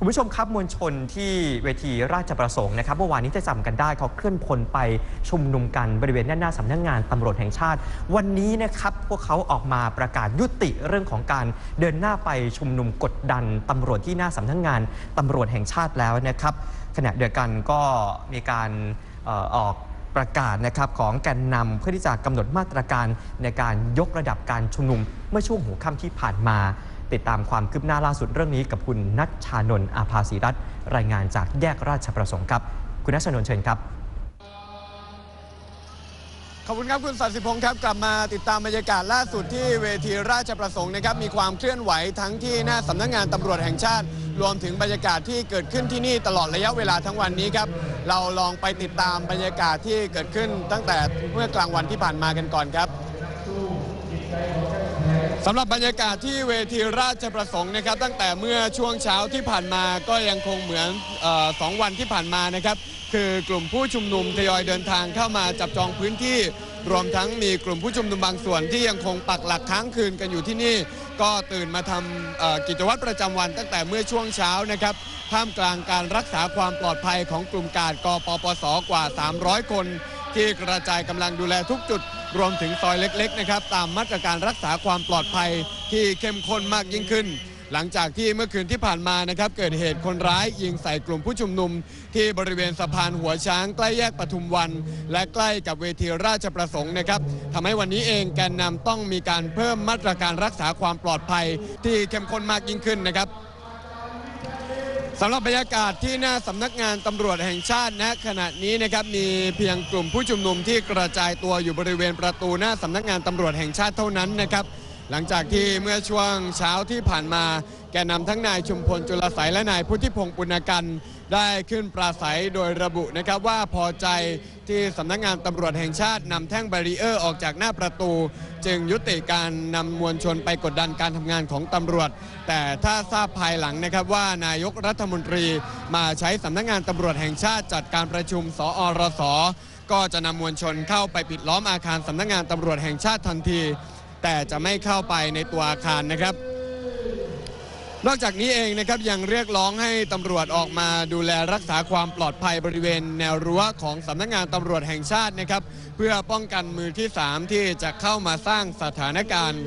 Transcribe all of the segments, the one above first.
คุณผู้ชมครับมวลชนที่เวทีราชประสงค์นะครับเมื่อวานนี้จะจำกันได้เขาเคลื่อนพลไปชุมนุมกันบริเวณด้าหน้าสำนักงานตำรวจแห่งชาติ วันนี้นะครับพวกเขาออกมาประกาศยุติเรื่องของการเดินหน้าไปชุมนุมกดดันตำรวจที่หน้าสำนักงานตำรวจแห่งชาติแล้วนะครับ ขณะเดียวกันก็มีการออออกประกาศนะครับของแกนนำเพื่อที่จะกำหนดมาตรการในการยกระดับการชุมนุมเมื่อช่วงหัวค่ำที่ผ่านมา ติดตามความคืบหน้าล่าสุดเรื่องนี้กับคุณนัชชานนท์อาภาสีรัตน์รายงานจากแยกราชประสงค์ครับ คุณนัชชานนท์เชิญครับขอบคุณครับ คุณสัตสิพงศ์ครับ กลับมาติดตามบรรยากาศล่าสุดที่เวทีราชประสงค์นะครับมีความเคลื่อนไหวทั้งที่หน้าสำนักงานตำรวจแห่งชาติ รวมถึงบรรยากาศที่เกิดขึ้นที่นี่ตลอดระยะเวลาทั้งวันนี้ครับเราลองไปติดตามบรรยากาศที่เกิดขึ้นตั้งแต่เมื่อกลางวันที่ผ่านมากันก่อนครับ สำหรับบรรยากาศที่เวทีราชประสงค์นะครับ ตั้งแต่เมื่อช่วงเช้าที่ผ่านมาก็ยังคงเหมือนออสองวันที่ผ่านมานะครับ คือกลุ่มผู้ชุมนุมทยอยเดินทางเข้ามาจับจองพื้นที่ รวมทั้งมีกลุ่มผู้ชุมนุมบางส่วนที่ยังคงปักหลักค้างคืนกันอยู่ที่นี่ ก็ตื่นมาทำกิจวัตรประจำวัน ตั้งแต่เมื่อช่วงเช้านะครับท่ามกลางการรักษาความปลอดภัยของกลุ่มกาดกปปสกว่า 300 คน ที่กระจายกำลังดูแลทุกจุด รวมถึงซอยเล็กๆนะครับตามมาตรการรักษาความปลอดภัยที่เข้มข้นมากยิ่งขึ้น หลังจากที่เมื่อคืนที่ผ่านมานะครับเกิดเหตุคนร้ายยิงใส่กลุ่มผู้ชุมนุม ที่บริเวณสะพานหัวช้างใกล้แยกปทุมวัน และใกล้กับเวทีราชประสงค์นะครับทำให้วันนี้เองแกนนำต้องมีการเพิ่มมาตรการรักษาความปลอดภัยที่เข้มข้นมากยิ่งขึ้นนะครับ สำหรับบรรยากาศที่หน้าสำนักงานตำรวจแห่งชาติณขณะนี้นะครับมีเพียงกลุ่มผู้ชุมนุมที่กระจายตัวอยู่บริเวณประตูหน้าสำนักงานตำรวจแห่งชาติเท่านั้นนะครับ หลังจากที่เมื่อช่วงเช้าที่ผ่านมา แกนนำทั้งนายชุมพลจุลไสยและนายพุทธิพงศ์ปุณกัน ได้ขึ้นปราศัยโดยระบุนะครับว่าพอใจ ที่สำนักงานตำรวจแห่งชาตินำแท่งแบรีเออร์ออกจากหน้าประตู จึงยุติการนำมวลชนไปกดดันการทำงานของตำรวจ แต่ถ้าทราบภายหลังนะครับว่านายกรัฐมนตรีมาใช้สำนักงานตำรวจแห่งชาติจัดการประชุม สอรสก็จะนำมวลชนเข้าไปปิดล้อมอาคารสำนักงานตำรวจแห่งชาติทันที แต่จะไม่เข้าไปในตัวอาคารนะครับ นอกจากนี้เองนะครับยังเรียกร้องให้ตำรวจออกมาดูแลรักษาความปลอดภัยบริเวณ แนวรั้วของสำนักงานตำรวจแห่งชาตินะครับ เพื่อป้องกันมือที่ 3 ที่จะเข้ามาสร้างสถานการณ์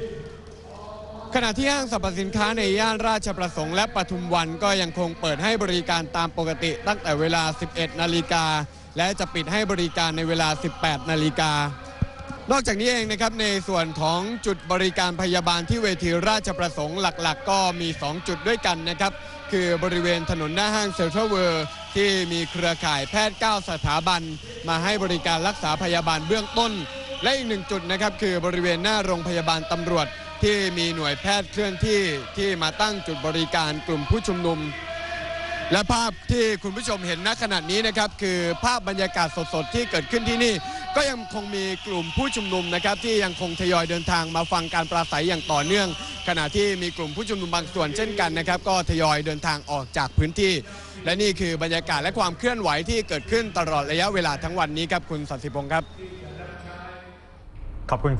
ขณะที่ห้างสรรพสินค้าในย่านราชประสงค์และปทุมวันก็ยังคงเปิดให้บริการตามปกติตั้งแต่เวลา 11 นาฬิกา และจะปิดให้บริการในเวลา 18 นาฬิกา นอกจากนี้เองนะครับในส่วนของจุดบริการพยาบาลที่เวทีราชประสงค์หลักๆ ก็มี 2 จุดด้วยกันนะครับ คือบริเวณถนนหน้าห้างเซ็นทรัลเวิร์ที่มีเครือข่ายแพทย์ 9 สถาบัน มาให้บริการรักษาพยาบาลเบื้องต้น และอีกหนึ่งจุดนะครับ คือบริเวณหน้าโรงพยาบาลตำรวจ ที่มีหน่วยแพทย์เคลื่อนที่ที่มาตั้งจุดบริการกลุ่มผู้ชุมนุม และภาพที่คุณผู้ชมเห็นณขณะนี้นะครับคือภาพบรรยากาศสดๆ ที่เกิดขึ้นที่นี่ ก็ยังคงมีกลุ่มผู้ชุมนุมนะครับที่ยังคงทยอยเดินทางมาฟังการปราศัยอย่างต่อเนื่อง ขณะที่มีกลุ่มผู้ชุมนุมบางส่วนเช่นกันนะครับก็ทยอยเดินทางออกจากพื้นที่ และนี่คือบรรยากาศและความเคลื่อนไหวที่เกิดขึ้นตลอดระยะเวลาทั้งวันนี้ครับคุณสัตย์สิพงศ์ครับขอบคุณ